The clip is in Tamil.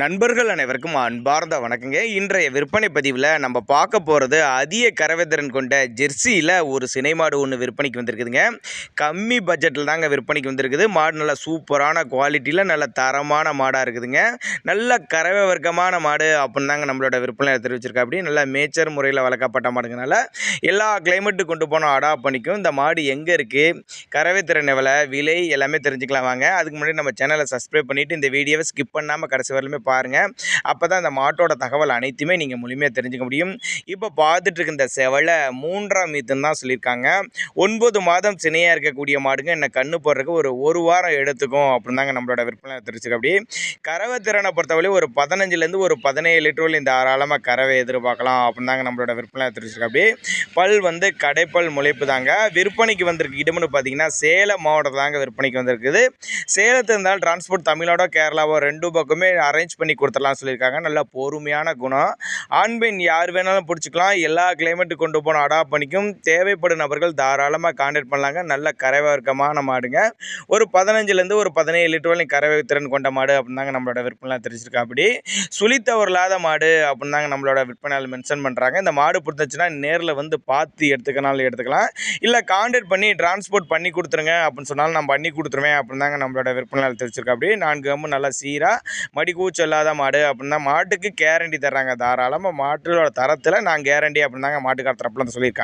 நண்பர்கள் அனைவருக்கும் அன்பார்ந்த வணக்கங்க. இன்றைய விற்பனை பதிவில் நம்ம பார்க்க போகிறது அதிக கரவைத்திறன் கொண்ட ஜெர்சியில் ஒரு சினை மாடு ஒன்று விற்பனைக்கு வந்திருக்குதுங்க. கம்மி பட்ஜெட்டில் தாங்க விற்பனைக்கு வந்திருக்குது. மாடு நல்லா சூப்பரான குவாலிட்டியில் நல்ல தரமான மாடாக இருக்குதுங்க. நல்ல கறவை வர்க்கமான மாடு அப்படின்னு தாங்க நம்மளோட விற்பனை தெரிவிச்சிருக்கா அப்படி நல்ல மேச்சர் முறையில் வளர்க்கப்பட்ட மாடுங்கனால எல்லா கிளைமேட்டு கொண்டு போனோம் அடாப்ட் பண்ணிக்கும் இந்த மாடு எங்கே இருக்குது கறவைத்திறன் எவ்வளோ விலை எல்லாமே தெரிஞ்சுக்கலாம் வாங்க. அதுக்கு முன்னாடி நம்ம சேனலை சப்ஸ்கிரைப் பண்ணிவிட்டு இந்த வீடியோவை ஸ்கிப் பண்ணாமல் கடைசி வரலுமே பாருங்கள் அப்போ தான் இந்த மாட்டோட தகவல் அனைத்துமே நீங்கள் முழுமையாக தெரிஞ்சுக்க முடியும். இப்போ பார்த்துட்டு இருக்க இந்த செவலை மூன்றாம் மீத்துன்னு தான் சொல்லியிருக்காங்க. ஒன்பது மாதம் சினையாக இருக்கக்கூடிய மாடுங்க என்ன கண்ணு போடுறதுக்கு ஒரு ஒரு வாரம் எடுத்துக்கும் அப்படின்னு தாங்க நம்மளோட விற்பனை தெரிஞ்சுக்க அப்படி கறவை திறனை பொறுத்தவரை ஒரு பதினஞ்சுலேருந்து ஒரு பதினேழு லிட்டர் இந்த தாராளமாக கறவை எதிர்பார்க்கலாம் அப்படின்னு தாங்க நம்மளோட விற்பனை தெரிஞ்சுக்க அப்படி பல் வந்து கடைப்பல் முளைப்பு தாங்க. விற்பனைக்கு வந்திருக்கு இடம்னு பார்த்தீங்கன்னா சேலம் மாவட்டத்தில் தாங்க விற்பனைக்கு வந்திருக்குது. சேலத்தில் இருந்தால் டிரான்ஸ்போர்ட் தமிழ்நாடோ கேரளாவோ ரெண்டு பக்கமே அரேஞ்ச் பண்ணி கொடுத்துடலாம் சொல்லியிருக்காங்க. நல்ல பொறுமையான குணம். ஆண் பெண் யார் வேணாலும் பிடிச்சிக்கலாம். எல்லா கிளைமேட்டு கொண்டு போன அடாப்ட் பண்ணிக்கும். தேவைப்படும் நபர்கள் தாராளமாக கான்டாக்ட் பண்ணலாங்க. நல்ல கரைவர்க்கமான மாடுங்க. ஒரு பதினஞ்சுலேருந்து ஒரு பதினேழு லிட்டர் வரையும் கறவை திறன் கொண்ட மாடு அப்படின்னு தாங்க நம்மளோட விற்பனைலாம் தெரிஞ்சிருக்கா அப்படி சுழித்தவர் இல்லாத மாடு அப்படின்னு தாங்க நம்மளோட விற்பனையால் மென்ஷன் பண்ணுறாங்க இந்த மாடு பிடிச்சிச்சுன்னா நேரில் வந்து பார்த்து எடுத்துக்கனாலும் எடுத்துக்கலாம். இல்லை கான்டாக்ட் பண்ணி டிரான்ஸ்போர்ட் பண்ணி கொடுத்துருங்க அப்படின்னு சொன்னாலும் நான் பண்ணி கொடுத்துருவேன் அப்படின்னு தாங்க நம்மளோட விற்பனையால் தெரிஞ்சிருக்கா அப்படி நான்கு கம்பு நல்லா சீராக மடி சொல்லாத இல்லாத மாடு அப்படின்னா மாட்டுக்கு கேரண்டி தர்றாங்க. தாராளமாக மாட்டோட தரத்தில் நான் கேரண்டி அப்படின்னு தாங்க மாட்டுக்கார தரப்புல வந்து சொல்லியிருக்காங்க.